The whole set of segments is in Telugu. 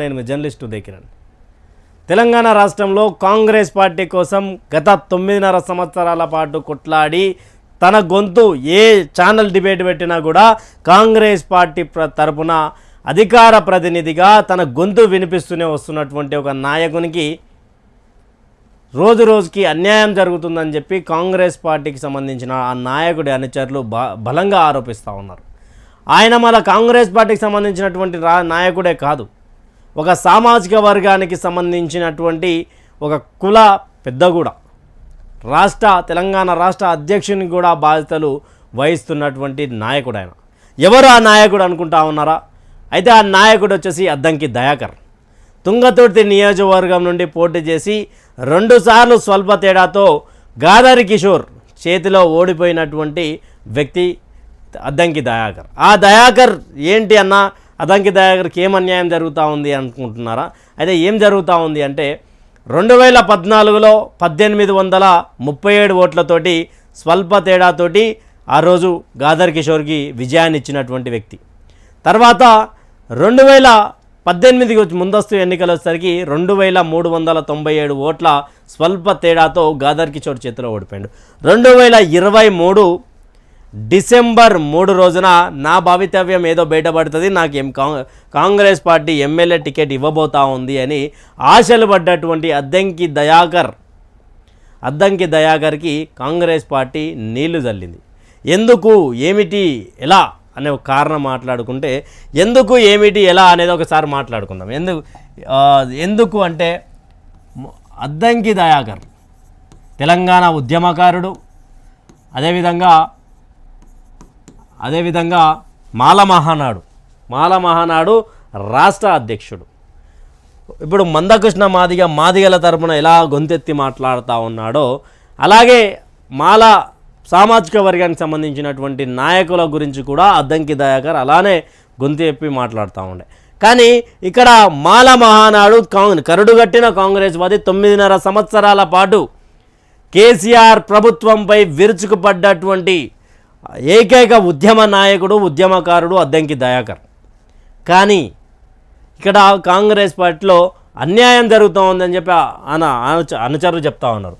నేను మీ జర్నలిస్ట్ ఉదయకిరణ్ తెలంగాణ రాష్ట్రంలో కాంగ్రెస్ పార్టీ కోసం గత తొమ్మిదిన్నర సంవత్సరాల పాటు కొట్లాడి తన గొంతు ఏ ఛానల్ డిబేట్ పెట్టినా కూడా కాంగ్రెస్ పార్టీ తరపున అధికార ప్రతినిధిగా తన గొంతు వినిపిస్తూనే వస్తున్నటువంటి ఒక నాయకునికి రోజు రోజుకి అన్యాయం జరుగుతుందని చెప్పి కాంగ్రెస్ పార్టీకి సంబంధించిన ఆ నాయకుడి అనుచరులు బలంగా ఆరోపిస్తూ ఉన్నారు. ఆయన మన కాంగ్రెస్ పార్టీకి సంబంధించినటువంటి నాయకుడే కాదు. ఒక సామాజిక వర్గానికి సంబంధించినటువంటి ఒక కుల పెద్ద కూడా రాష్ట్ర తెలంగాణ రాష్ట్ర అధ్యక్షునికి కూడా బాధ్యతలు వహిస్తున్నటువంటి నాయకుడు ఆయన ఎవరు ఆ నాయకుడు అనుకుంటా ఉన్నారా? అయితే ఆ నాయకుడు వచ్చేసి అద్దంకి దయాకర్. తుంగతుర్తి నియోజకవర్గం నుండి పోటీ చేసి రెండుసార్లు స్వల్ప తేడాతో గాదారి కిషోర్ చేతిలో ఓడిపోయినటువంటి వ్యక్తి అద్దంకి దయాకర్. ఆ దయాకర్ ఏంటి అన్న అదంకి దగ్గరికి ఏం అన్యాయం జరుగుతూ ఉంది అనుకుంటున్నారా? అయితే ఏం జరుగుతూ ఉంది అంటే రెండు వేల పద్నాలుగులో పద్దెనిమిది వందల ముప్పై ఏడు ఓట్లతోటి స్వల్ప తేడాతోటి ఆ రోజు గాదర్ కిషోర్కి విజయాన్ని ఇచ్చినటువంటి వ్యక్తి. తర్వాత రెండు వేల పద్దెనిమిదికి ముందస్తు ఎన్నికలు వచ్చేసరికి రెండు వేల మూడు వందల తొంభై ఏడు ఓట్ల స్వల్ప తేడాతో గాదర్ కిషోర్ చేతిలో ఓడిపోయాడు. రెండు వేల ఇరవై మూడు డిసెంబర్ మూడు రోజున నా భావితవ్యం ఏదో బయటపడుతుంది నాకు ఎం కాంగ్రెస్ పార్టీ ఎమ్మెల్యే టికెట్ ఇవ్వబోతా ఉంది అని ఆశలు పడ్డటువంటి అద్దంకి దయాకర్ అద్దంకి దయాకర్కి కాంగ్రెస్ పార్టీ నీళ్ళు చల్లింది ఎందుకు ఏమిటి ఎలా అనే ఒక కారణం మాట్లాడుకుంటే ఎందుకు ఏమిటి ఎలా అనేది ఒకసారి మాట్లాడుకుందాం. ఎందుకు ఎందుకు అంటే అద్దంకి దయాకర్ తెలంగాణ ఉద్యమకారుడు అదేవిధంగా అదేవిధంగా మాల మహానాడు మాల మహానాడు రాష్ట్ర అధ్యక్షుడు. ఇప్పుడు మందకృష్ణ మాదిగ మాదిగల తరపున ఎలా గొంతెత్తి మాట్లాడుతూ ఉన్నాడో అలాగే మాల సామాజిక వర్గానికి సంబంధించినటువంటి నాయకుల గురించి కూడా అద్దంకి దయాకర్ అలానే గొంతు చెప్పి మాట్లాడుతూ ఉండే. కానీ ఇక్కడ మాల మహానాడు కాంగ్రెస్ కరుడుగట్టిన కాంగ్రెస్ వాది తొమ్మిదిన్నర సంవత్సరాల పాటు కేసీఆర్ ప్రభుత్వంపై విరుచుకుపడ్డటువంటి ఏకైక ఉద్యమ నాయకుడు ఉద్యమకారుడు అద్దంకి దయాకర్. కానీ ఇక్కడ కాంగ్రెస్ పార్టీలో అన్యాయం జరుగుతూ ఉందని చెప్పి ఆయన అనుచ అనుచరులు చెప్తా ఉన్నారు.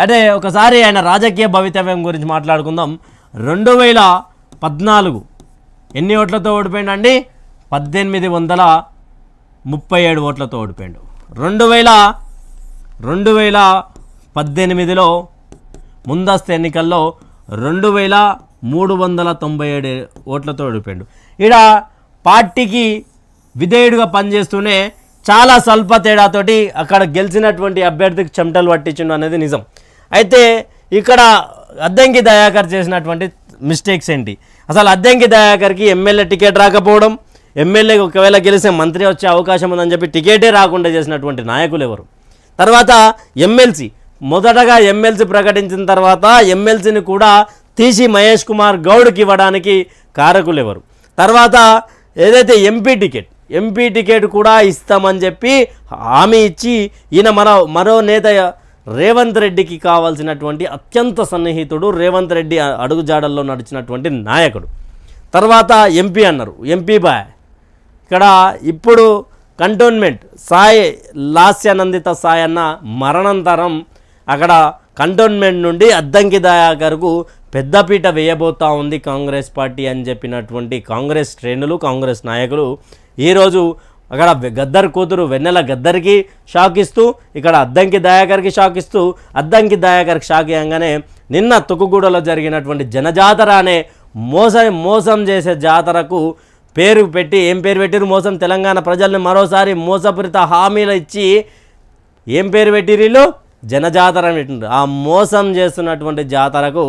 అంటే ఒకసారి ఆయన రాజకీయ భవితవ్యం గురించి మాట్లాడుకుందాం. రెండు వేల పద్నాలుగు ఎన్ని ఓట్లతో ఓడిపోయిండండి పద్దెనిమిది వందల ముప్పై ఏడు ఓట్లతో ఓడిపోయాడు. రెండు వేల రెండు వేల పద్దెనిమిదిలో ముందస్తు ఎన్నికల్లో రెండు వేల మూడు వందల తొంభై ఏడు ఓట్లతో ఓడిపోయాడు. ఈడ పార్టీకి విధేయుడిగా పనిచేస్తూనే చాలా స్వల్ప తేడాతోటి అక్కడ గెలిచినటువంటి అభ్యర్థికి చెమటలు పట్టించిండు అనేది నిజం. అయితే ఇక్కడ అద్దంకి దయాకర్ చేసినటువంటి మిస్టేక్స్ ఏంటి? అసలు అద్దంకి దయాకర్కి ఎమ్మెల్యే టికెట్ రాకపోవడం ఎమ్మెల్యే ఒకవేళ గెలిస్తే మంత్రి వచ్చే అవకాశం ఉందని చెప్పి టికెటే రాకుండా చేసినటువంటి నాయకులు ఎవరు? తర్వాత ఎమ్మెల్సీ మొదటగా ఎమ్మెల్సీ ప్రకటించిన తర్వాత ఎమ్మెల్సీని కూడా తీసి మహేష్ కుమార్ గౌడ్కి ఇవ్వడానికి కారకులు ఎవరు తర్వాత ఏదైతే ఎంపీ టికెట్ ఎంపీ టికెట్ కూడా ఇస్తామని చెప్పి హామీ ఇచ్చి ఈయన మరో మరో నేత రేవంత్ రెడ్డికి కావాల్సినటువంటి అత్యంత సన్నిహితుడు రేవంత్ రెడ్డి అడుగుజాడల్లో నడిచినటువంటి నాయకుడు. తర్వాత ఎంపీ అన్నారు ఎంపీ బాయ్. ఇక్కడ ఇప్పుడు కంటోన్మెంట్ సాయి లాస్యానందిత సాయి అన్న మరణాంతరం అక్కడ కంటోన్మెంట్ నుండి అద్దంకి దయాకర్కు పెద్దపీట వేయబోతా ఉంది కాంగ్రెస్ పార్టీ అని చెప్పినటువంటి కాంగ్రెస్ శ్రేణులు కాంగ్రెస్ నాయకులు. ఈరోజు అక్కడ గద్దర్ కూతురు వెన్నెల గద్దరికి షాక్ ఇస్తూ ఇక్కడ అద్దంకి దయాకర్కి షాక్ ఇస్తూ అద్దంకి దయాకర్కి షాక్ ఇవ్వగానే నిన్న తుకుగూడలో జరిగినటువంటి జనజాతర అనే మోసం మోసం చేసే జాతరకు పేరు పెట్టి ఏం పేరు పెట్టిరు మోసం? తెలంగాణ ప్రజల్ని మరోసారి మోసపూరిత హామీలు ఇచ్చి ఏం పేరు పెట్టిరు వీళ్ళు? జనజాతర అని పెట్టిండ్రు. ఆ మోసం చేస్తున్నటువంటి జాతరకు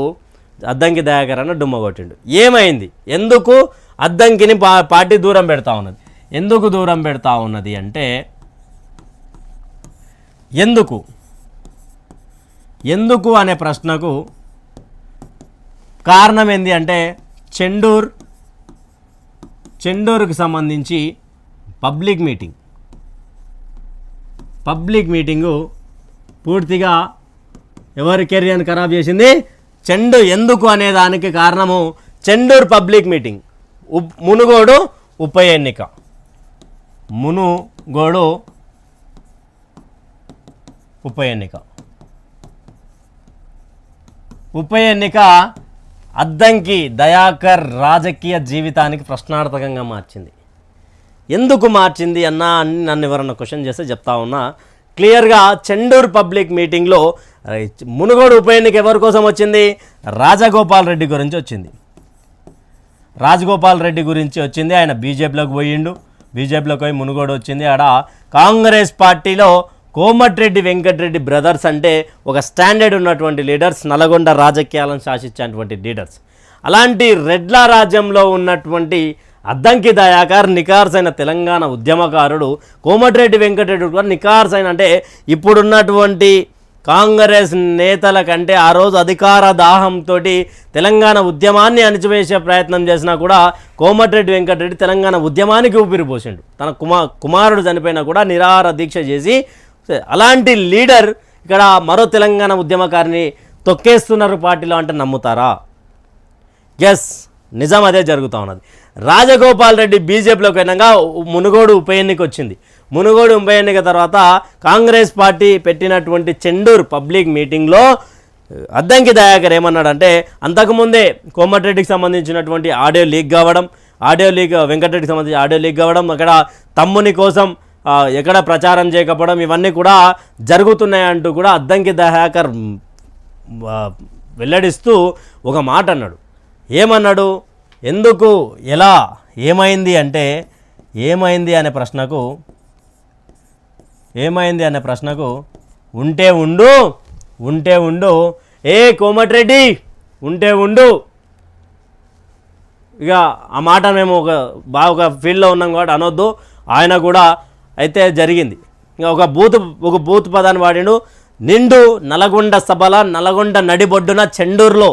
అద్దంకి దయాకర్ అన్న డుమ్మ కొట్టిండు. ఏమైంది? ఎందుకు అద్దంకిని పా పార్టీ దూరం పెడతా ఉన్నది? ఎందుకు దూరం పెడతా ఉన్నది అంటే ఎందుకు? ఎందుకు అనే ప్రశ్నకు కారణం ఏంది అంటే చెండూర్ చెండూరుకు సంబంధించి పబ్లిక్ మీటింగ్. పబ్లిక్ మీటింగు పూర్తిగా ఎవరి కెరియర్ని ఖరాబ్ చేసింది? చెండు ఎందుకు అనే దానికి కారణము చెండూరు పబ్లిక్ మీటింగ్. మునుగోడు ఉప ఎన్నిక. మునుగోడు ఉప ఎన్నిక. ఉప ఎన్నిక అద్దంకి దయాకర్ రాజకీయ జీవితానికి ప్రశ్నార్థకంగా మార్చింది. ఎందుకు మార్చింది అన్న అని నన్ను ఎవరన్నా క్వశ్చన్ చేస్తే చెప్తా ఉన్నా క్లియర్గా చెండూరు పబ్లిక్ మీటింగ్లో మునుగోడు ఉప ఎన్నిక ఎవరి కోసం వచ్చింది? రాజగోపాల్ రెడ్డి గురించి వచ్చింది. రాజగోపాల్ రెడ్డి గురించి వచ్చింది. ఆయన బీజేపీలోకి పోయిండు. బీజేపీలోకి పోయి మునుగోడు వచ్చింది. ఆడ కాంగ్రెస్ పార్టీలో కోమటిరెడ్డి వెంకటరెడ్డి బ్రదర్స్ అంటే ఒక స్టాండర్డ్ ఉన్నటువంటి లీడర్స్ నల్గొండ రాజకీయాలను శాసించేటువంటి లీడర్స్. అలాంటి రెడ్ల రాజ్యంలో ఉన్నటువంటి అద్దంకి దయాకర్ నికార్సైన తెలంగాణ ఉద్యమకారుడు కోమటిరెడ్డి వెంకటరెడ్డి కూడా నికార్సైన అంటే ఇప్పుడున్నటువంటి కాంగ్రెస్ నేతల కంటే ఆ రోజు అధికార దాహంతో తెలంగాణ ఉద్యమాన్ని అణిచివేసే ప్రయత్నం చేసినా కూడా కోమటిరెడ్డి వెంకటరెడ్డి తెలంగాణ ఉద్యమానికి ఊపిరిపోసిండు తన కుమా కుమారుడు చనిపోయినా కూడా నిరార దీక్ష చేసి అలాంటి లీడర్ ఇక్కడ మరో తెలంగాణ ఉద్యమకారిని తొక్కేస్తున్నారు పార్టీలో అంటే నమ్ముతారా? ఎస్ నిజం అదే జరుగుతూ ఉన్నది. రాజగోపాల్ రెడ్డి బీజేపీలోకి అయినాక మునుగోడు ఉప ఎన్నిక వచ్చింది. మునుగోడు ఉప ఎన్నిక తర్వాత కాంగ్రెస్ పార్టీ పెట్టినటువంటి చెండూరు పబ్లిక్ మీటింగ్లో అద్దంకి దయాకర్ ఏమన్నాడంటే అంతకుముందే కోమటిరెడ్డికి సంబంధించినటువంటి ఆడియో లీక్ కావడం ఆడియో లీక్ వెంకటరెడ్డికి సంబంధించి ఆడియో లీక్ కావడం అక్కడ తమ్ముని కోసం ఎక్కడ ప్రచారం చేయకపోవడం ఇవన్నీ కూడా జరుగుతున్నాయంటూ కూడా అద్దంకి దయాకర్ వెల్లడిస్తూ ఒక మాట అన్నాడు. ఏమన్నాడు? ఎందుకు? ఎలా? ఏమైంది అంటే ఏమైంది అనే ప్రశ్నకు ఏమైంది అనే ప్రశ్నకు ఉంటే ఉండు ఉంటే ఉండు. ఏ కోమటిరెడ్డి ఉంటే ఉండు. ఇక ఆ మాట మేము ఒక బాగా ఒక ఫీల్డ్లో ఉన్నాం కాబట్టి అనొద్దు. ఆయన కూడా అయితే జరిగింది. ఇంకా ఒక బూత్ ఒక బూత్ పదాన్ని వాడిండు. నిండు నల్గొండ సభల నల్గొండ నడిబొడ్డున చెండూరులో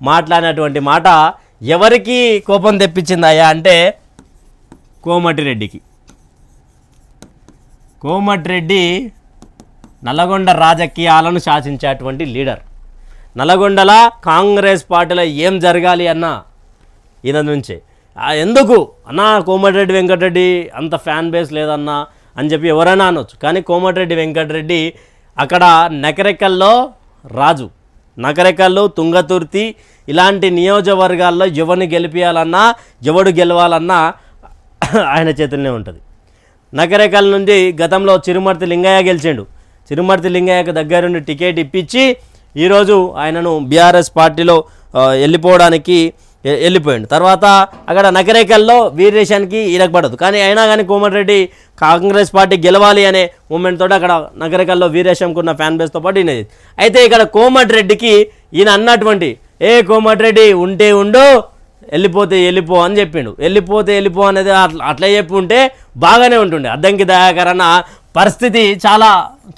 మాట్లాడినటువంటి మాట ఎవరికి కోపం తెప్పించిందయ్యా అంటే కోమటిరెడ్డికి. కోమటిరెడ్డి నల్లగొండ రాజకీయాలను శాసించేటువంటి లీడర్. నల్లగొండల కాంగ్రెస్ పార్టీలో ఏం జరగాలి అన్న ఈయన నుంచే. ఎందుకు? అన్నా కోమటిరెడ్డి వెంకటరెడ్డి అంత ఫ్యాన్ బేస్ లేదన్నా అని చెప్పి ఎవరైనా అనొచ్చు. కానీ కోమటిరెడ్డి వెంకటరెడ్డి అక్కడ నకరెకల్లో రాజు. నకరెకల్లు తుంగతుర్తి ఇలాంటి నియోజకవర్గాల్లో ఎవరిని గెలిపించాలన్నా ఎవడు గెలవాలన్నా ఆయన చేతుల్లోనే ఉంటుంది. నకరేకల్ నుండి గతంలో చిరుమర్తి లింగయ్య గెలిచిండు. చిరుమర్తి లింగయ్యకు దగ్గరుండి టికెట్ ఇప్పించి ఈరోజు ఆయనను బీఆర్ఎస్ పార్టీలో వెళ్ళిపోవడానికి వెళ్ళిపోయిండు తర్వాత అక్కడ నకరేకల్లో వీరేశానికి పడదు కానీ అయినా కానీ కోమటిరెడ్డి కాంగ్రెస్ పార్టీ గెలవాలి అనే మూమెంట్ తోటి అక్కడ నగరికల్లో వీరేశంకున్న ఫ్యాన్ బేస్తో పాటు ఈయన అయితే ఇక్కడ కోమటిరెడ్డికి ఈయన అన్నటువంటి ఏ కోమటిరెడ్డి ఉంటే ఉండు వెళ్ళిపోతే వెళ్ళిపో అని చెప్పిండు. వెళ్ళిపోతే వెళ్ళిపో అనేది అట్లా అట్లా చెప్పి ఉంటే బాగానే ఉంటుండే. అద్దంకి దయాకరణ పరిస్థితి చాలా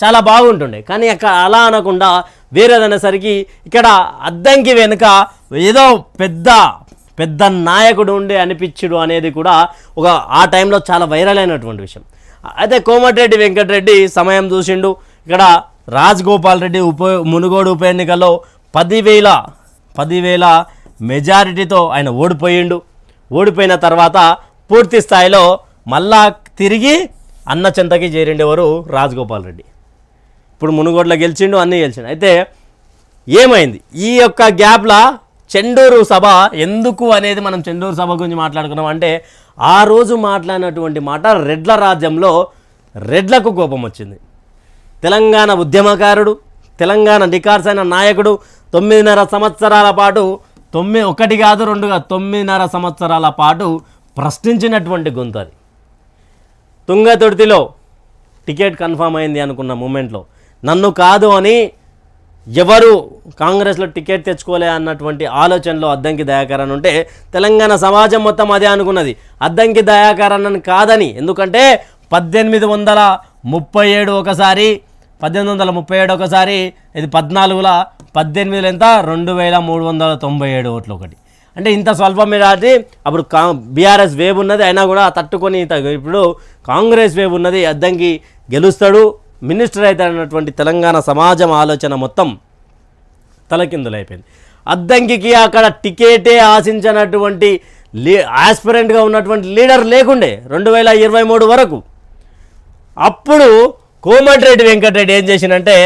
చాలా బాగుంటుండే. కానీ అక్కడ అలా అనకుండా వేరేదనేసరికి ఇక్కడ అద్దంకి వెనుక ఏదో పెద్ద పెద్ద నాయకుడు ఉండే అనిపించుడు అనేది కూడా ఒక ఆ టైంలో చాలా వైరల్ అయినటువంటి విషయం. అయితే కోమటిరెడ్డి వెంకటరెడ్డి సమయం చూసిండు. ఇక్కడ రాజగోపాల్ రెడ్డి ఉప మునుగోడు ఉప ఎన్నికల్లో పదివేల పదివేల మెజారిటీతో ఆయన ఓడిపోయిండు. ఓడిపోయిన తర్వాత పూర్తి స్థాయిలో మళ్ళా తిరిగి అన్న చెంతకి చేరిండేవారు రాజగోపాల్ రెడ్డి. ఇప్పుడు మునుగోడ్ల గెలిచిండు అన్నీ గెలిచిండు. అయితే ఏమైంది? ఈ యొక్క గ్యాప్లా చెండూరు సభ ఎందుకు అనేది మనం చెండూరు సభ గురించి మాట్లాడుకున్నాం అంటే ఆ రోజు మాట్లాడినటువంటి మాట రెడ్ల రాజ్యంలో రెడ్లకు కోపం వచ్చింది. తెలంగాణ ఉద్యమకారుడు తెలంగాణ నికార్సైన నాయకుడు తొమ్మిదిన్నర సంవత్సరాల పాటు తొమ్మిది ఒకటి కాదు రెండు కాదు తొమ్మిదిన్నర సంవత్సరాల పాటు ప్రశ్నించినటువంటి గొంతు అది తుంగతుర్తిలో టికెట్ కన్ఫామ్ అయింది అనుకున్న మూమెంట్లో నన్ను కాదు అని ఎవరు కాంగ్రెస్లో టికెట్ తెచ్చుకోలే అన్నటువంటి ఆలోచనలో అద్దంకి దయాకరణ ఉంటే తెలంగాణ సమాజం మొత్తం అదే అనుకున్నది. అద్దంకి దయాకర్ కాదని ఎందుకంటే పద్దెనిమిది వందల ముప్పై ఏడు ఒకసారి పద్దెనిమిది వందల ముప్పై ఏడు ఒకసారి ఇది పద్నాలుగుల పద్దెనిమిదిలో ఎంత? రెండు వేల మూడు వందల తొంభై ఏడు ఓట్లు ఒకటి. అంటే ఇంత స్వల్ప మెజార్టీ అప్పుడు కా బీఆర్ఎస్ వేవ్ ఉన్నది అయినా కూడా తట్టుకొని ఇప్పుడు కాంగ్రెస్ వేవ్ ఉన్నది అద్దంకి గెలుస్తాడు మినిస్టర్ అయితే తెలంగాణ సమాజం ఆలోచన మొత్తం తలకిందులైపోయింది. అద్దంకికి అక్కడ టికెటే ఆశించినటువంటి లీ ఆస్పిరెంట్గా ఉన్నటువంటి లీడర్ లేకుండే రెండు వేల ఇరవై మూడు వరకు. అప్పుడు కోమటిరెడ్డి వెంకటరెడ్డి ఏం చేసిండంటే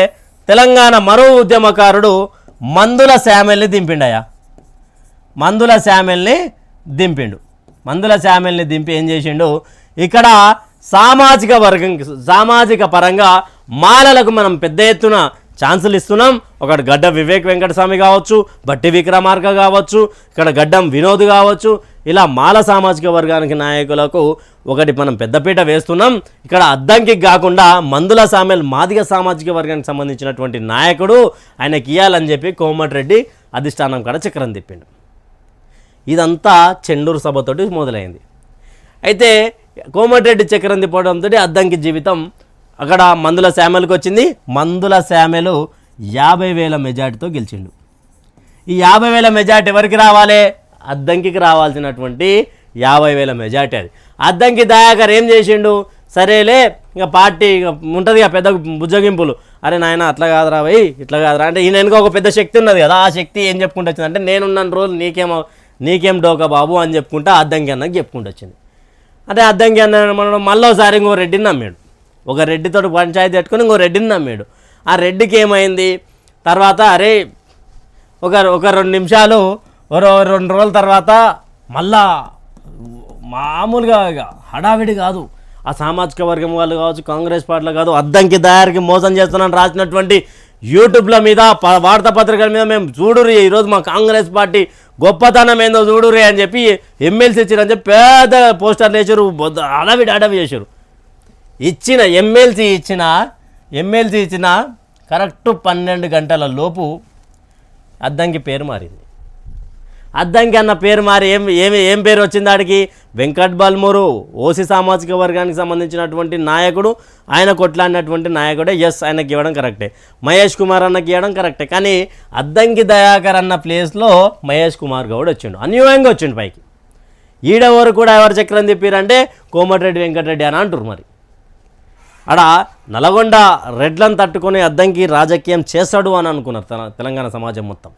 తెలంగాణ మరో ఉద్యమకారుడు మందుల శామెల్ని దింపిండయా మందుల శామెల్ని దింపిండు. మందుల శామెల్ని దింపి ఏం చేసిండు? ఇక్కడ సామాజిక వర్గం సామాజిక పరంగా మాలలకు మనం పెద్ద ఎత్తున ఛాన్సులు ఇస్తున్నాం. ఒకటి గడ్డ వివేక్ వెంకటస్వామి కావచ్చు బట్టి విక్రమార్క కావచ్చు ఇక్కడ గడ్డం వినోద్ కావచ్చు. ఇలా మాల సామాజిక వర్గానికి నాయకులకు ఒకటి మనం పెద్దపీట వేస్తున్నాం. ఇక్కడ అద్దంకి కాకుండా మందుల సామెల్ మాదిగ సామాజిక వర్గానికి సంబంధించినటువంటి నాయకుడు ఆయనకి ఇయ్యాలని చెప్పి కోమటిరెడ్డి అధిష్టానం కూడా చక్రం తిప్పిండు. ఇదంతా చెండూరు సభతోటి మొదలైంది. అయితే కోమటిరెడ్డి చక్రం తిప్పడంతో అద్దంకి జీవితం అక్కడ మందుల శామెలకు వచ్చింది. మందుల శామెలు యాభై వేల మెజార్టీతో గెలిచిండు. ఈ యాభై వేల మెజార్టీ ఎవరికి రావాలి? అద్దంకికి రావాల్సినటువంటి యాభై వేల మెజార్టీ అది. అద్దంకి దయాకర్ ఏం చేసిండు? సరేలే ఇంకా పార్టీ ఇక ఉంటుంది ఇక పెద్ద బుజ్జగింపులు. అరే నాయన అట్లా కాదురా భయ్ ఇట్లా కాదురా. అంటే ఈయన వెనుక ఒక పెద్ద శక్తి ఉన్నది కదా. ఆ శక్తి ఏం చెప్పుకుంటూ వచ్చింది? అంటే రోజులు నీకేమో నీకేం డోకా బాబు అని చెప్పుకుంటా అద్దంకి అన్నకి చెప్పుకుంటూ వచ్చింది. అంటే అద్దంకి అన్న మనం మళ్ళోసారి ఇంకో రెడ్డిని నమ్మాడు. ఒక రెడ్డితో పంచాయతీ పెట్టుకుని ఇంకో రెడ్డిని నమ్మాడు. ఆ రెడ్డికి ఏమైంది? తర్వాత అరే ఒక ఒక రెండు నిమిషాలు ఒక రెండు రోజుల తర్వాత మళ్ళా మామూలుగా ఇక హడావిడి కాదు. ఆ సామాజిక వర్గం వాళ్ళు కావచ్చు కాంగ్రెస్ పార్టీలో కాదు అద్దంకి దారికి మోసం చేస్తున్నాను రాసినటువంటి యూట్యూబ్ల మీద ప- వార్తాపత్రికల మీద మేము చూడురి ఈరోజు మా కాంగ్రెస్ పార్టీ గొప్పతనం ఏందో చూడురి అని చెప్పి ఎమ్మెల్సీ ఇచ్చారని చెప్పి పెద్ద పోస్టర్లు వేసారు అడవి అడవి చేశారు ఇచ్చిన ఎమ్మెల్సీ ఇచ్చిన ఎమ్మెల్సీ ఇచ్చిన కరెక్ట్ పన్నెండు గంటల లోపు అద్దంకి పేరు మారింది. అద్దంకి అన్న పేరు మారి ఏం ఏమి ఏం పేరు వచ్చింది ఆడికి? వెంకట్ బల్మూరు ఓసీ సామాజిక వర్గానికి సంబంధించినటువంటి నాయకుడు ఆయన కొట్లాడినటువంటి నాయకుడే ఎస్ ఆయనకి ఇవ్వడం కరెక్టే. మహేష్ కుమార్ అన్నకి ఇవ్వడం కరెక్టే. కానీ అద్దంకి దయాకర్ అన్న ప్లేస్లో మహేష్ కుమార్ గౌడ్ వచ్చిండు. అన్యూయంగా వచ్చిండు పైకి. ఈడెవరు కూడా ఎవరు చక్రం తిప్పారంటే కోమటిరెడ్డి వెంకటరెడ్డి అని అంటారు మరి. ఆడ నల్గొండ రెడ్లను తట్టుకొని అద్దంకి రాజకీయం చేస్తాడు అని అనుకున్నారు తెలంగాణ సమాజం మొత్తం.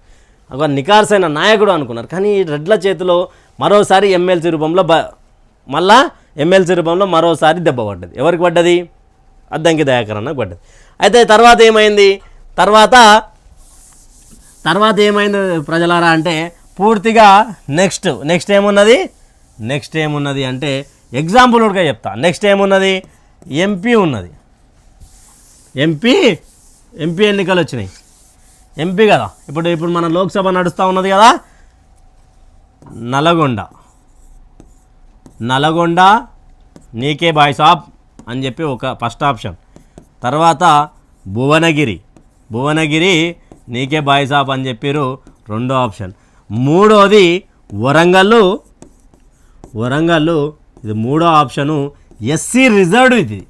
ఒక నికార్సైన నాయకుడు అనుకున్నారు. కానీ ఈ రెడ్ల చేతిలో మరోసారి ఎమ్మెల్సీ రూపంలో బ మళ్ళా ఎమ్మెల్సీ రూపంలో మరోసారి దెబ్బ పడ్డది. ఎవరికి పడ్డది? అద్దంకి దయాకరణకు పడ్డది. అయితే తర్వాత ఏమైంది? తర్వాత తర్వాత ఏమైంది ప్రజలారా అంటే పూర్తిగా నెక్స్ట్ నెక్స్ట్ ఏమున్నది? నెక్స్ట్ ఏమున్నది అంటే ఎగ్జాంపుల్ కూడా చెప్తా. నెక్స్ట్ ఏమున్నది? ఎంపీ ఉన్నది. ఎంపీ ఎంపీ ఎన్నికలు వచ్చినాయి. ఎంపీ కదా. ఇప్పుడు ఇప్పుడు మన లోక్సభ నడుస్తూ ఉన్నది కదా? నల్గొండ. నల్గొండ నీకే బాయ్ సాబ్ అని చెప్పి ఒక ఫస్ట్ ఆప్షన్. తర్వాత భువనగిరి. భువనగిరి నీకే బాయ్ సాబ్ అని చెప్పారు రెండో ఆప్షన్. మూడోది వరంగల్ వరంగల్ ఇది మూడో ఆప్షను. ఎస్సీ రిజర్వ్డ్ ఇది.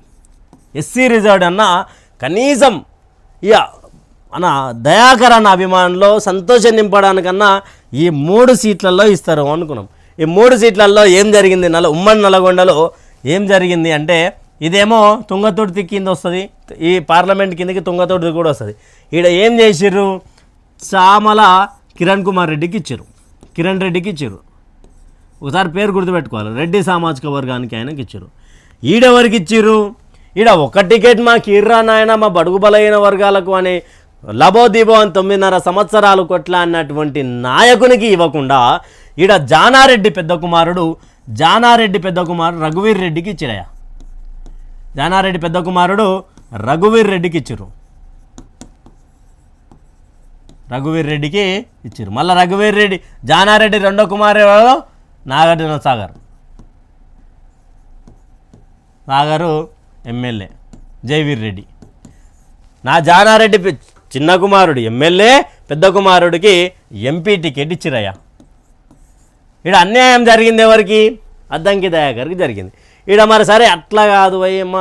ఎస్సీ రిజర్వ్డ్ అన్న కనీసం ఇక మన దయాకర్ అన్న అభిమానంలో సంతోషం నింపడానికన్నా ఈ మూడు సీట్లలో ఇస్తారు అనుకున్నాం. ఈ మూడు సీట్లలో ఏం జరిగింది? నల ఉమ్మడి నల్గొండలో ఏం జరిగింది అంటే ఇదేమో తుంగతుర్తి కింద వస్తుంది ఈ పార్లమెంట్ కిందకి తుంగతుర్తి కూడా వస్తుంది. ఈడ ఏం చేసిర్రు? చామల కిరణ్ కుమార్ రెడ్డికి ఇచ్చారు కిరణ్ రెడ్డికి ఇచ్చారు ఒకసారి పేరు గుర్తుపెట్టుకోవాలి. రెడ్డి సామాజిక వర్గానికి ఆయనకి ఇచ్చారు ఈడెవరికి ఇచ్చిర్రు? ఈడ ఒక టికెట్ మా కీర్రా నాయన మా బడుగు బలైన వర్గాలకు అని లబోదీబో తొమ్మిదిన్నర సంవత్సరాలు కొట్లా అన్నటువంటి నాయకునికి ఇవ్వకుండా ఈడ జానారెడ్డి పెద్ద కుమారుడు జానారెడ్డి పెద్ద కుమారుడు రఘువీర్ రెడ్డికి ఇచ్చిరయ జానారెడ్డి పెద్ద కుమారుడు రఘువీర్ రెడ్డికి ఇచ్చారు రఘువీర్ రెడ్డికి ఇచ్చారు మళ్ళీ రఘువీర్ రెడ్డి జానారెడ్డి రెండో కుమారు నాగార్జున సాగర్. సాగరు ఎమ్మెల్యే జయవీర్ రెడ్డి. నా జానారెడ్డి చిన్న కుమారుడు ఎమ్మెల్యే పెద్ద కుమారుడికి ఎంపీ టికెట్ ఇచ్చిరయ్యా. ఈడ అన్యాయం జరిగింది ఎవరికి? అద్దంకి దయాకర్కి జరిగింది. ఈడ మరి సరే అట్లా కాదు అయ్యమ్మ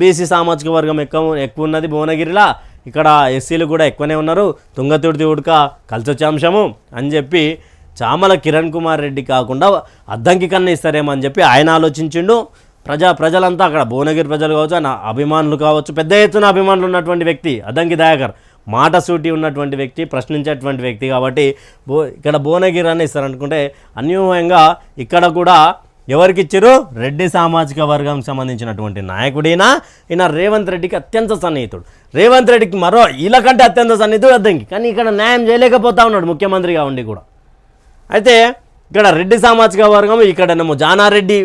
బీసీ సామాజిక వర్గం ఎక్కువ ఎక్కువ ఉన్నది భువనగిరిలా. ఇక్కడ ఎస్సీలు కూడా ఎక్కువనే ఉన్నారు. తుంగతుడిది ఉడక కలిసొచ్చాంశము అని చెప్పి చామల కిరణ్ కుమార్ రెడ్డి కాకుండా అద్దంకి కన్నా ఇస్తారేమో అని చెప్పి ఆయన ఆలోచించిండు. ప్రజా ప్రజలంతా అక్కడ భువనగిరి ప్రజలు కావచ్చు ఆయన అభిమానులు కావచ్చు పెద్ద ఎత్తున అభిమానులు ఉన్నటువంటి వ్యక్తి అద్దంకి దయాకర్. మాట సూటి ఉన్నటువంటి వ్యక్తి ప్రశ్నించేటువంటి వ్యక్తి కాబట్టి భో ఇక్కడ భువనగిరి అని ఇస్తారనుకుంటే అన్యూహంగా ఇక్కడ కూడా ఎవరికి ఇచ్చారు? రెడ్డి సామాజిక వర్గానికి సంబంధించినటువంటి నాయకుడైనా ఈయన. రేవంత్ రెడ్డికి అత్యంత సన్నిహితుడు. రేవంత్ రెడ్డికి మరో వీళ్ళకంటే అత్యంత సన్నిహితుడు అద్దంకి. కానీ ఇక్కడ న్యాయం చేయలేకపోతా ఉన్నాడు ముఖ్యమంత్రిగా ఉండి కూడా. అయితే ఇక్కడ రెడ్డి సామాజిక వర్గం ఇక్కడనేమో జానారెడ్డి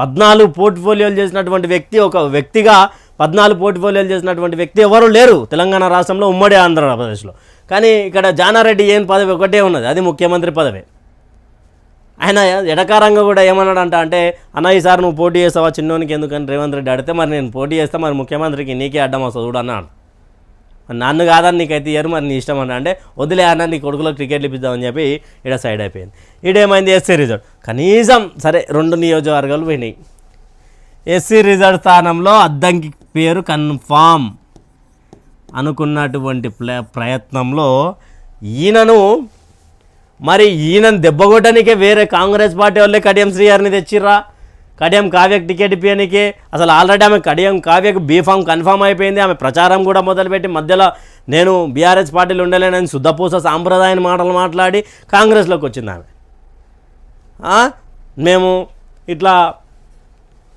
పద్నాలుగు పోర్ట్ఫోలియోలు చేసినటువంటి వ్యక్తి ఒక వ్యక్తిగా పద్నాలుగు పోర్ట్ఫోలియోలు చేసినటువంటి వ్యక్తి ఎవరు లేరు తెలంగాణ రాష్ట్రంలో ఉమ్మడి ఆంధ్రప్రదేశ్లో. కానీ ఇక్కడ జానారెడ్డి ఏం పదవి ఒకటే ఉన్నది అది ముఖ్యమంత్రి పదవి. ఆయన ఎడకారంగా కూడా ఏమన్నాడంట అంటే అన్న ఈసారి నువ్వు పోటీ చేస్తావా చిన్నోనికి? ఎందుకని రేవంత్ రెడ్డి అడిగితే మరి నేను పోటీ చేస్తే మరి ముఖ్యమంత్రికి నీకే అడ్డం వస్తుంది చూడన్నాను నన్ను కాదని నీకైతే ఇయ్యరు మరి నీ ఇష్టం అన్న. అంటే వదిలే అన్న నీ కొడుకులో క్రికెట్ ఇప్పిద్దామని చెప్పి ఈడ సైడ్ అయిపోయింది. ఇడేమైంది ఎస్సీ రిజర్వ్ కనీసం సరే రెండు నియోజకవర్గాలు పోయినాయి. ఎస్సీ రిజర్వ్ స్థానంలో అద్దంకి పేరు కన్ఫామ్ అనుకున్నటువంటి ప్రయత్నంలో ఈయనను మరి ఈయనను దెబ్బగొట్టడానికే వేరే కాంగ్రెస్ పార్టీ వాళ్ళే కడియం శ్రీహారిని తెచ్చిర్రా? కడియం కావ్యకు టికెట్ ఇప్పియనికే. అసలు ఆల్రెడీ ఆమె కడియం కావ్యకు బీఫామ్ కన్ఫామ్ అయిపోయింది. ఆమె ప్రచారం కూడా మొదలుపెట్టి మధ్యలో నేను బీఆర్ఎస్ పార్టీలు ఉండలేనని శుద్ధపూస సాంప్రదాయం మాటలు మాట్లాడి కాంగ్రెస్లోకి వచ్చింది ఆమె. మేము ఇట్లా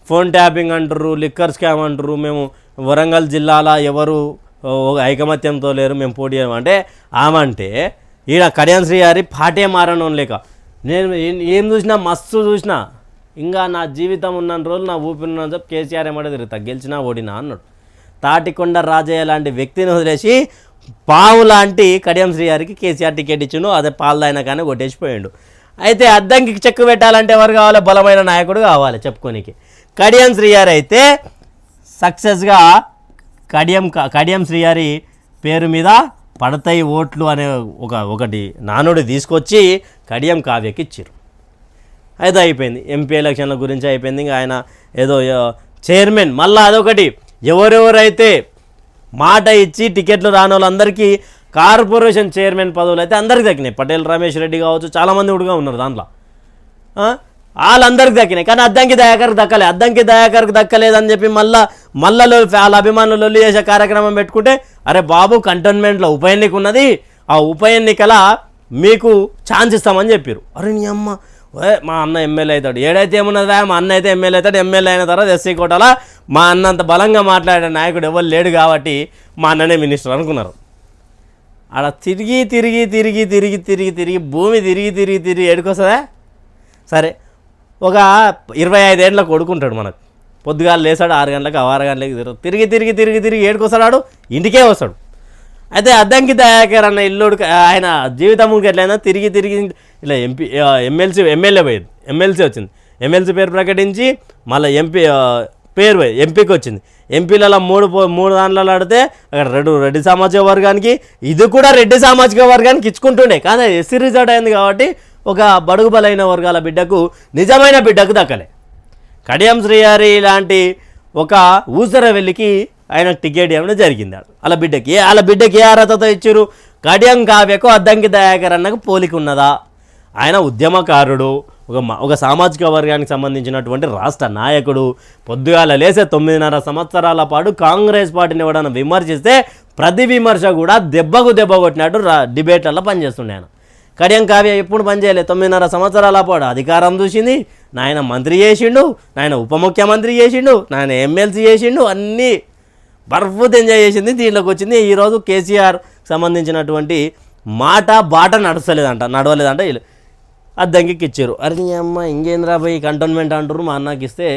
ఫోన్ ట్యాపింగ్ అంటారు లిక్కర్ స్కామ్ అంటారు మేము వరంగల్ జిల్లాలో ఎవరు ఐకమత్యంతో లేరు మేము పోటీ అంటే ఆమె అంటే ఈడ కడియం శ్రీ గారి పాటే మారణం లేక. నేను ఏం చూసినా మస్తు చూసినా ఇంకా నా జీవితం ఉన్న రోజులు నా ఊపిరి ఉన్న చెప్పి కేసీఆర్ ఏమంటే తిరుగుతా? గెలిచినా ఓడినా అన్నాడు. తాటికొండ రాజయ్య లాంటి వ్యక్తిని వదిలేసి పావు లాంటి కడియం శ్రీగారికి కేసీఆర్ టికెట్ ఇచ్చిండు. అదే పాలదైనా కానీ కొట్టేసిపోయాడు. అయితే అద్దంకి చెక్కు పెట్టాలంటే ఎవరు కావాలి? బలమైన నాయకుడు కావాలి చెప్పుకోనికి. కడియం శ్రీగారు అయితే సక్సెస్గా కడియం కడియం శ్రీగారి పేరు మీద పడతాయి ఓట్లు అనే ఒక ఒకటి నానుడి తీసుకొచ్చి కడియం కావ్యకి ఇచ్చారు అయితే అయిపోయింది. ఎంపీ ఎలక్షన్ల గురించి అయిపోయింది. ఇంకా ఆయన ఏదో చైర్మన్. మళ్ళీ అదొకటి. ఎవరెవరైతే మాట ఇచ్చి టికెట్లు రాని వాళ్ళందరికీ కార్పొరేషన్ చైర్మన్ పదవులు అయితే అందరికి దక్కినాయి. పటేల్ రమేష్ రెడ్డి కావచ్చు చాలామంది కూడా ఉన్నారు దాంట్లో. వాళ్ళందరికి దక్కినాయి. కానీ అద్దంకి దయాకర్కి దక్కలే. అద్దంకి దయాకర్కి దక్కలేదని చెప్పి మళ్ళా మళ్ళలో వాళ్ళ అభిమానులు లొల్లి చేసే కార్యక్రమం పెట్టుకుంటే అరే బాబు కంటోన్మెంట్లో ఉప ఎన్నిక ఉన్నది. ఆ ఉప ఎన్నికల మీకు ఛాన్స్ ఇస్తామని చెప్పారు అరే నీ అమ్మ మా అన్న ఎమ్మెల్యే అవుతాడు. ఏడైతే ఏమున్నదా మా అన్న అయితే ఎమ్మెల్యే అవుతాడు. ఎమ్మెల్యే అయిన తర్వాత ఎస్సీ కోటలో మా అన్న అంత బలంగా మాట్లాడే నాయకుడు ఎవరు లేడు కాబట్టి మా అన్ననే మినిస్టర్ అనుకున్నారు. ఆడ తిరిగి తిరిగి తిరిగి తిరిగి తిరిగి తిరిగి భూమి తిరిగి తిరిగి తిరిగి ఏడుకొస్తుందా? సరే. ఒక ఇరవై ఐదేళ్ళకు కొడుకుంటాడు మనకు. పొద్దుగాలు లేసాడు ఆరు గంటలకు ఆరు గంటలకు తిరుగు తిరిగి తిరిగి తిరిగి తిరిగి ఏడుకొస్తాడు ఇంటికే వస్తాడు. అయితే అద్దంకి దయాకర్ అన్న ఇల్లుడు ఆయన జీవితం ఎట్లయినా తిరిగి తిరిగి ఇలా ఎంపీ ఎమ్మెల్సీ ఎమ్మెల్యే పోయింది. ఎమ్మెల్సీ వచ్చింది. ఎమ్మెల్సీ పేరు ప్రకటించి మళ్ళీ ఎంపీ పేరు పోయి ఎంపీకి వచ్చింది. ఎంపీలలో మూడు మూడు దాంట్లో ఆడితే అక్కడ రెడ్డి రెడ్డి సామాజిక వర్గానికి ఇది కూడా రెడ్డి సామాజిక వర్గానికి ఇచ్చుకుంటుండే. కానీ ఎస్సీ రిజర్వ్ అయింది కాబట్టి ఒక బడుగు బలైన వర్గాల బిడ్డకు నిజమైన బిడ్డకు దక్కలే. కడియం శ్రీహారి లాంటి ఒక ఊసర వెళ్ళికి ఆయన టికెట్ ఇవ్వడం జరిగింది అలా బిడ్డకి ఏ- వాళ్ళ బిడ్డకి ఏ అర్హతతో ఇచ్చారు? కడియం కావ్యకు అద్దంకి దయాకర్ అన్నకు పోలిక ఉన్నదా? ఆయన ఉద్యమకారుడు ఒక ఒక సామాజిక వర్గానికి సంబంధించినటువంటి రాష్ట్ర నాయకుడు. పొద్దుగాల లేసే తొమ్మిదిన్నర సంవత్సరాల పాటు కాంగ్రెస్ పార్టీని ఎవడన్నా విమర్శిస్తే ప్రతి విమర్శ కూడా దెబ్బకు దెబ్బ కొట్టినట్టు రా డిబేట్లలో పనిచేస్తుండే ఆయన. కడియం కావ్య ఎప్పుడు పనిచేయలేదు తొమ్మిదిన్నర సంవత్సరాల పాటు అధికారం చూసింది. నాయన మంత్రి చేసిండు నాయన ఉప ముఖ్యమంత్రి చేసిండు నాయన ఎమ్మెల్సీ చేసిండు అన్నీ బర్ఫుత్ ఎంజాయ్ చేసింది దీంట్లోకి వచ్చింది. ఈరోజు కేసీఆర్ సంబంధించినటువంటి మాట బాట నడచలేదంట నడవలేదంట. అద్దంకి ఇచ్చారు అరే నీ అమ్మ ఇంకేంద్రా పోయి కంటోన్మెంట్ అంటారు మా అన్నకి ఇస్తే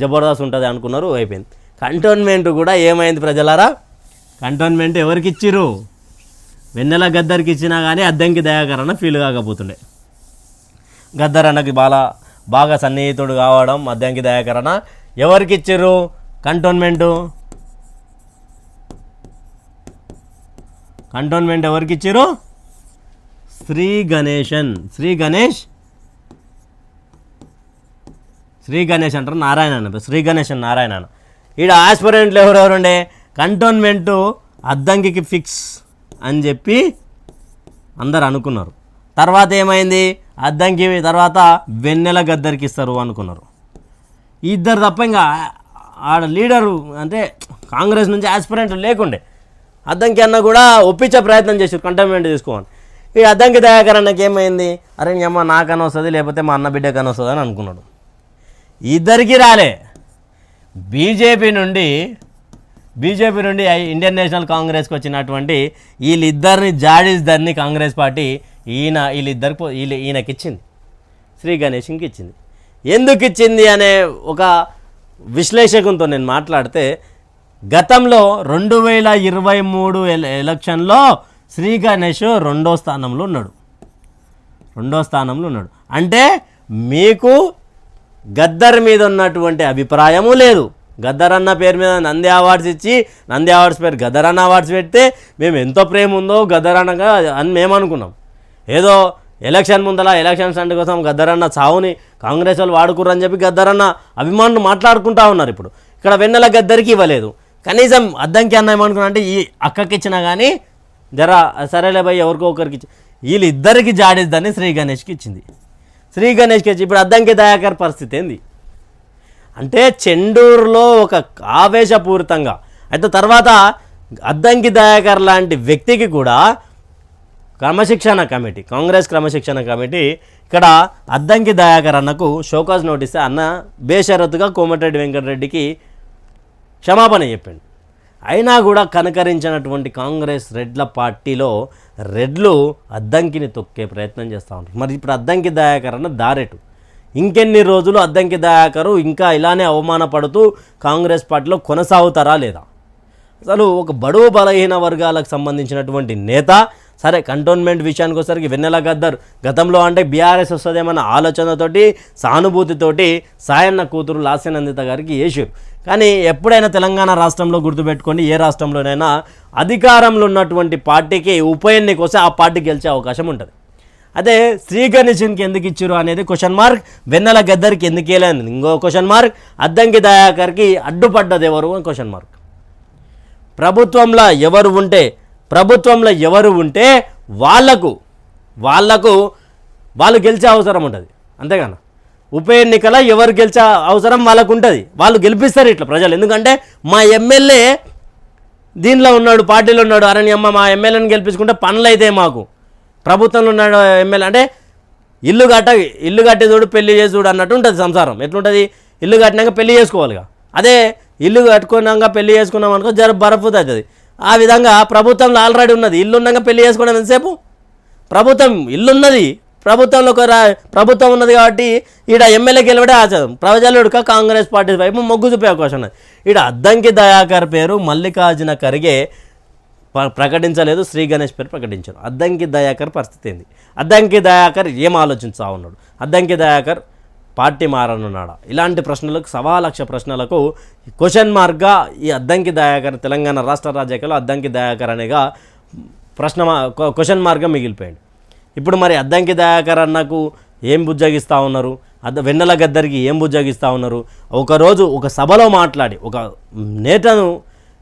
జబర్దస్త్ ఉంటుంది అనుకున్నారు అయిపోయింది. కంటోన్మెంట్ కూడా ఏమైంది ప్రజలారా? కంటోన్మెంట్ ఎవరికి ఇచ్చిర్రు వెన్నెల గద్దరికి ఇచ్చినా కానీ అద్దంకి దయాకరణ ఫీల్ కాకపోతుండే. గద్దర్ అన్నకి బాగా బాగా సన్నిహితుడు కావడం అద్దంకి దయాకరణ ఎవరికి ఇచ్చిర్రు కంటోన్మెంటు కంటోన్మెంట్ ఎవరికి ఇచ్చారు శ్రీ గణేశన్. శ్రీ గణేష్? శ్రీ గణేష్ అంటారు నారాయణ అన్న శ్రీ గణేష్ నారాయణ అన్న ఈడ ఆస్పిరెంట్లు ఎవరెవరుండే? కంటోన్మెంటు అద్దంకి ఫిక్స్ అని చెప్పి అందరు అనుకున్నారు. తర్వాత ఏమైంది? అద్దంకి తర్వాత వెన్నెల గద్దరికి ఇస్తారు అనుకున్నారు. ఇద్దరు తప్ప ఇంకా ఆడ లీడరు అంటే కాంగ్రెస్ నుంచి ఆస్పిరెంట్ లేకుండే. అద్దంకి అన్న కూడా ఒప్పించే ప్రయత్నం చేశారు కంటోన్మెంట్ తీసుకోవాలి ఈ అద్దంకి దయాకర్ అన్నకి ఏమైంది? అరే నీ అమ్మ నాకని వస్తుంది లేకపోతే మా అన్న బిడ్డకని వస్తుంది అని అనుకున్నాడు. ఇద్దరికి రాలే. బీజేపీ నుండి బీజేపీ నుండి ఇండియన్ నేషనల్ కాంగ్రెస్కి వచ్చినటువంటి వీళ్ళిద్దరిని జాడిద్దరిని కాంగ్రెస్ పార్టీ ఈయన వీళ్ళిద్దరికి వీళ్ళు ఈయనకి ఇచ్చింది శ్రీ గణేష్కి ఇచ్చింది. ఎందుకు ఇచ్చింది అనే ఒక విశ్లేషకునితో నేను మాట్లాడితే గతంలో రెండు వేల ఇరవై మూడు ఎలక్షన్లో శ్రీ గణేష్ రెండో స్థానంలో ఉన్నాడు. రెండో స్థానంలో ఉన్నాడు. అంటే మీకు గద్దర్ మీద ఉన్నటువంటి అభిప్రాయము లేదు. గద్దర్ అన్న పేరు మీద నంది అవార్డ్స్ ఇచ్చి నంది అవార్డ్స్ పేరు గద్దర్ అన్న అవార్డ్స్ పెడితే మేము ఎంతో ప్రేమ ఉందో గద్దర్ అన్నగా అని మేము అనుకున్నాం. ఏదో ఎలక్షన్ ముందల ఎలక్షన్ స్టాండ్ కోసం గద్దరన్న చావుని కాంగ్రెస్ వాళ్ళు వాడుకుర్రని చెప్పి గద్దరన్న అన్న అభిమానులు మాట్లాడుకుంటా ఉన్నారు ఇప్పుడు. ఇక్కడ వెన్నెల గద్దరికి ఇవ్వలేదు. కనీసం అద్దంకి అన్న ఏమనుకున్నా అంటే ఈ అక్కకి ఇచ్చినా కానీ జరా సరేలే భయ్ ఎవరికో ఒకరికి వీళ్ళిద్దరికి జాడేద్దని శ్రీ గణేష్కి ఇచ్చింది. శ్రీ గణేష్కి ఇచ్చి ఇప్పుడు అద్దంకి దయాకర్ పరిస్థితి ఏంది? అంటే చెండూరులో ఒక ఆవేశపూరితంగా అయితే తర్వాత అద్దంకి దయాకర్ లాంటి వ్యక్తికి కూడా క్రమశిక్షణ కమిటీ కాంగ్రెస్ క్రమశిక్షణ కమిటీ ఇక్కడ అద్దంకి దయాకర్ అన్నకు షోకాజ్ నోటీస్ అన్న బేషరతుగా కోమటిరెడ్డి వెంకటరెడ్డికి క్షమాపణ చెప్పిండు. అయినా కూడా కనకరించినటువంటి కాంగ్రెస్ రెడ్ల పార్టీలో రెడ్లు అద్దంకిని తొక్కే ప్రయత్నం చేస్తూ ఉంటారు. మరి ఇప్పుడు అద్దంకి దయాకర్ అన్న దారెటు. ఇంకెన్ని రోజులు అద్దంకి దయాకరు ఇంకా ఇలానే అవమానపడుతూ కాంగ్రెస్ పార్టీలో కొనసాగుతారా లేదా? అసలు ఒక బడుగు బలహీన వర్గాలకు సంబంధించినటువంటి నేత సరే కంటోన్మెంట్ విషయానికి వచ్చేసరికి వెన్నెల గద్దర్ గతంలో అంటే బీఆర్ఎస్ వస్తుందేమన్న ఆలోచనతోటి సానుభూతితోటి సాయన్న కూతురు లాస్యనందిత గారికి వేసారు కానీ ఎప్పుడైనా తెలంగాణ రాష్ట్రంలో గుర్తుపెట్టుకోండి ఏ రాష్ట్రంలోనైనా అధికారంలో ఉన్నటువంటి పార్టీకి ఉప ఎన్నిక వస్తే ఆ పార్టీ గెలిచే అవకాశం ఉంటుంది. అదే శ్రీ గణేశన్కి ఎందుకు ఇచ్చారు అనేది క్వశ్చన్ మార్క్ వెన్నెల గద్దరికి ఎందుకు వెళ్ళాను ఇంకో క్వశ్చన్ మార్క్ అద్దంకి దయాకర్కి అడ్డుపడ్డది ఎవరు అని క్వశ్చన్ మార్క్ ప్రభుత్వంలో ఎవరు ఉంటే ప్రభుత్వంలో ఎవరు ఉంటే వాళ్ళకు వాళ్ళకు వాళ్ళు గెలిచే అవసరం ఉంటుంది. అంతేగాన ఉప ఎన్నికల ఎవరు గెలిచే అవసరం వాళ్ళకు ఉంటుంది. వాళ్ళు గెలిపిస్తారు ఇట్లా ప్రజలు. ఎందుకంటే మా ఎమ్మెల్యే దీనిలో ఉన్నాడు పార్టీలో ఉన్నాడు అరణ్యమ్మ మా ఎమ్మెల్యేని గెలిపించుకుంటే పనులు అయితే మాకు. ప్రభుత్వంలో ఉన్నాడు ఎమ్మెల్యే. అంటే ఇల్లు కట్ట ఇల్లు కట్టే చూడు పెళ్ళి చేసి చూడు అన్నట్టు ఉంటుంది సంసారం. ఎట్లుంటుంది? ఇల్లు కట్టినాక పెళ్ళి చేసుకోవాలిగా. అదే ఇల్లు కట్టుకున్నాక పెళ్ళి చేసుకున్నాం అనుకో జర బరఫుత్ అవుతుంది ఆ విధంగా ప్రభుత్వంలో ఆల్రెడీ ఉన్నది. ఇల్లు ఉన్నాక పెళ్ళి చేసుకోవడం ఎంతసేపు? ప్రభుత్వం ఇల్లున్నది ప్రభుత్వంలో ఒక రా ప్రభుత్వం ఉన్నది కాబట్టి ఈడ ఎమ్మెల్యే గెలవడే ఆచారం. ప్రజలుడుక కాంగ్రెస్ పార్టీ వైపు మొగ్గు చూపే అవకాశం ఉన్నది. ఈడ అద్దంకి దయాకర్ పేరు మల్లికార్జున ఖర్గే ప్రకటించలేదు. శ్రీ గణేష్ పేరు ప్రకటించారు. అద్దంకి దయాకర్ పరిస్థితి ఏంది? అద్దంకి దయాకర్ ఏం ఆలోచిస్తా ఉన్నాడు అద్దంకి దయాకర్ పార్టీ మారనున్నాడా? ఇలాంటి ప్రశ్నలకు సవా లక్ష ప్రశ్నలకు క్వశ్చన్ మార్క్గా ఈ అద్దంకి దయాకర్ తెలంగాణ రాష్ట్ర రాజకీయాల్లో అద్దంకి దయాకర్ అనేగా ప్రశ్న మా- క్వశ్చన్ మార్గం మిగిలిపోయాడు. ఇప్పుడు మరి అద్దంకి దయాకర్ అన్నకు ఏం బుజ్జగిస్తూ ఉన్నారు? అద్ద వెన్నెల గద్దరికి ఏం బుజ్జగిస్తూ ఉన్నారు? ఒకరోజు ఒక సభలో మాట్లాడి ఒక నేతను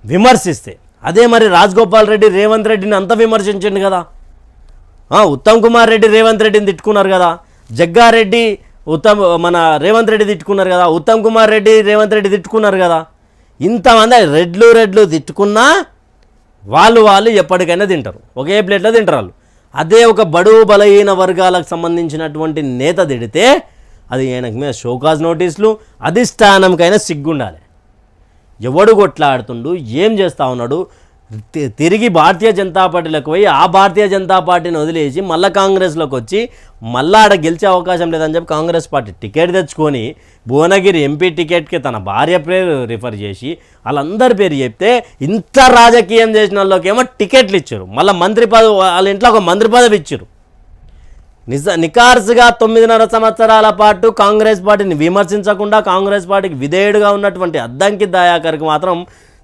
విమర్శిస్తే అదే మరి రాజగోపాల్ రెడ్డి రేవంత్ రెడ్డిని అంత విమర్శించండి కదా? ఉత్తమ్ కుమార్ రెడ్డి రేవంత్ రెడ్డిని తిట్టుకున్నారు కదా? జగ్గారెడ్డి ఉత్తమ్ మన రేవంత్ రెడ్డి తిట్టుకున్నారు కదా ఉత్తమ్ కుమార్ రెడ్డి రేవంత్ రెడ్డి తిట్టుకున్నారు కదా. ఇంతమంది రెడ్లు రెడ్లు తిట్టుకున్నా వాళ్ళు వాళ్ళు ఎప్పటికైనా తింటారు. ఒకే ప్లేట్లో తింటారు వాళ్ళు. అదే ఒక బడుగు బలహీన వర్గాలకు సంబంధించినటువంటి నేత తిడితే అది ఆయనకు మీద షోకాజ్ నోటీసులు అధిష్టానంకైనా సిగ్గుండాలి. ఎవడు కొట్లాడుతుండు ఏం చేస్తా ఉన్నాడు తిరిగి భారతీయ జనతా పార్టీలోకి పోయి ఆ భారతీయ జనతా పార్టీని వదిలేసి మళ్ళీ కాంగ్రెస్లోకి వచ్చి మళ్ళీ ఆడ గెలిచే అవకాశం లేదని చెప్పి కాంగ్రెస్ పార్టీ టికెట్ తెచ్చుకొని భువనగిరి ఎంపీ టికెట్కి తన భార్య పేరు రిఫర్ చేసి వాళ్ళందరి పేరు చెప్తే ఇంత రాజకీయం చేసిన వాళ్ళకి ఏమో టికెట్లు ఇచ్చారు. మళ్ళీ మంత్రి పదవి వాళ్ళ ఇంట్లో ఒక మంత్రి పదవి ఇచ్చారు. నిజ నికార్సుగా తొమ్మిదిన్నర సంవత్సరాల పాటు కాంగ్రెస్ పార్టీని విమర్శించకుండా కాంగ్రెస్ పార్టీకి విధేయుడుగా ఉన్నటువంటి అద్దంకి దయాకర్కి మాత్రం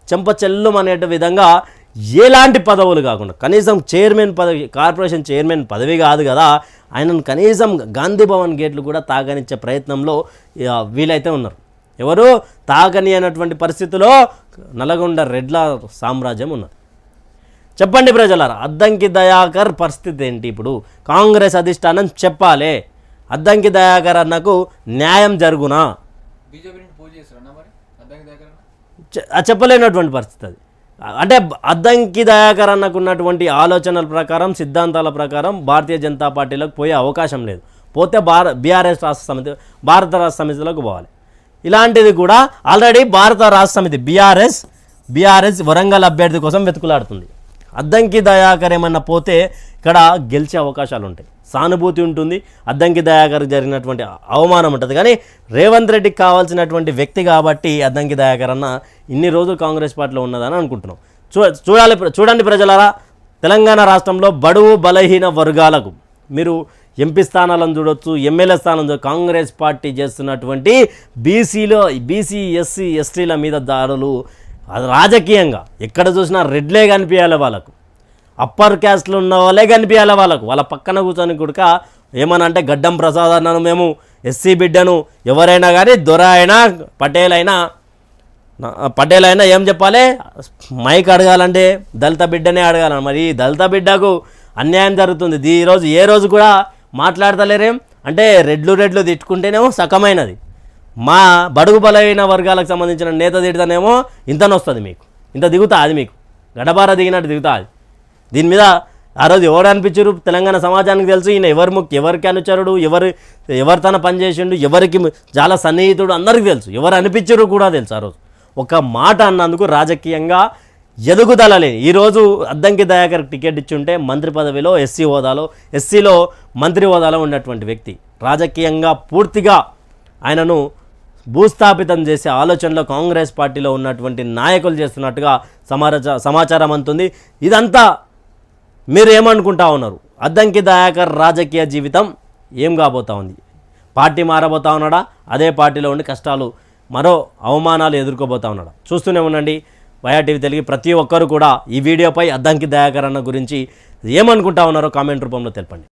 చెంప చెల్లుమనేట విధంగా ఎలాంటి పదవులు కాకుండా కనీసం చైర్మన్ పదవి కార్పొరేషన్ చైర్మన్ పదవి కాదు కదా ఆయనను కనీసం గాంధీ భవన్ గేట్లు కూడా తాగనిచ్చే ప్రయత్నంలో వీలైతే ఉన్నారు. ఎవరు? తాగని అనేటువంటి పరిస్థితిలో నల్గొండ రెడ్ల సామ్రాజ్యం ఉన్నది. చెప్పండి ప్రజలారా అద్దంకి దయాకర్ పరిస్థితి ఏంటి ఇప్పుడు? కాంగ్రెస్ అధిష్టానం చెప్పాలి. అద్దంకి దయాకర్ అన్నకు న్యాయం జరుగునా? చెప్పలేనటువంటి పరిస్థితి అది. అంటే అద్దంకి దయాకర్ అన్నకు ఉన్నటువంటి ఆలోచనల ప్రకారం సిద్ధాంతాల ప్రకారం భారతీయ జనతా పార్టీలోకి పోయే అవకాశం లేదు. పోతే భార బీఆర్ఎస్ రాష్ట్ర సమితి భారత రాష్ట్ర సమితిలోకి పోవాలి. ఇలాంటిది కూడా ఆల్రెడీ భారత రాష్ట్ర సమితి బీఆర్ఎస్ బీఆర్ఎస్ వరంగల్ అభ్యర్థి కోసం వెతుకులాడుతుంది. అద్దంకి దయాకర్ ఏమన్నా పోతే ఇక్కడ గెలిచే అవకాశాలు ఉంటాయి సానుభూతి ఉంటుంది. అద్దంకి దయాకర్ జరిగినటువంటి అవమానం ఉంటుంది. కానీ రేవంత్ రెడ్డికి కావాల్సినటువంటి వ్యక్తి కాబట్టి అద్దంకి దయాకర్ అన్న ఇన్ని రోజులు కాంగ్రెస్ పార్టీలో ఉన్నదని అనుకుంటున్నాం. చూ చూడాలి చూడండి ప్రజలారా. తెలంగాణ రాష్ట్రంలో బడువు బలహీన వర్గాలకు మీరు ఎంపీ స్థానాలను చూడొచ్చు ఎమ్మెల్యే స్థానం చూడొచ్చు కాంగ్రెస్ పార్టీ చేస్తున్నటువంటి బీసీలో బీసీ ఎస్సీ ఎస్టీల మీద దాడులు. అది రాజకీయంగా ఎక్కడ చూసినా రెడ్లే కనిపించాలి వాళ్ళకు. అప్పర్ క్యాస్ట్లో ఉన్న వాళ్ళే కనిపించాలి వాళ్ళకు. వాళ్ళ పక్కన కూర్చొని కుడక ఏమని అంటే గడ్డం ప్రసాద్ అన్నాను మేము ఎస్సీ బిడ్డను ఎవరైనా కానీ దొర అయినా పటేల్ అయినా పటేల్ అయినా ఏం చెప్పాలి? మైక్ అడగాలంటే దళిత బిడ్డనే అడగాలి మరి ఈ దళిత బిడ్డకు అన్యాయం జరుగుతుంది. దీ- ఏ రోజు కూడా మాట్లాడతలేరేం? అంటే రెడ్లు రెడ్లు తిట్టుకుంటేనేమో సకమైనది. మా బడుగు బలైన వర్గాలకు సంబంధించిన నేత తిడతానేమో ఇంతనొస్తుంది మీకు. ఇంత దిగుతా అది మీకు. గడబార దిగినట్టు దిగుతా అది దీని మీద ఆ రోజు ఎవరు అనిపించారు? తెలంగాణ సమాజానికి తెలుసు ఈయన ఎవరు ముఖ్య ఎవరికి అనుచరుడు ఎవరు ఎవరు తన పని చేసిండు ఎవరికి చాలా సన్నిహితుడు అందరికీ తెలుసు. ఎవరు అనిపించారు కూడా తెలుసు ఆ రోజు. ఒక మాట అన్నందుకు రాజకీయంగా ఎదుగుదల లేని ఈరోజు అద్దంకి దయాకర్ టికెట్ ఇచ్చుంటే మంత్రి పదవిలో ఎస్సీ హోదాలో ఎస్సీలో మంత్రి హోదాలో ఉన్నటువంటి వ్యక్తి. రాజకీయంగా పూర్తిగా ఆయనను భూస్థాపితం చేసే ఆలోచనలో కాంగ్రెస్ పార్టీలో ఉన్నటువంటి నాయకులు చేస్తున్నట్టుగా సమాచ సమాచారం అంతుంది. ఇదంతా మీరు ఏమనుకుంటా ఉన్నారు? అద్దంకి దయాకర్ రాజకీయ జీవితం ఏం కాబోతా ఉంది? పార్టీ మారబోతా ఉన్నాడా? అదే పార్టీలో ఉండి కష్టాలు మరో అవమానాలు ఎదుర్కోబోతా ఉన్నాడా? చూస్తూనే ఉండండి. వయా టీవీ తెలుగు ప్రతి ఒక్కరు కూడా ఈ వీడియోపై అద్దంకి దయాకర్ అన్న గురించి ఏమనుకుంటా ఉన్నారో కామెంట్ రూపంలో తెలపండి.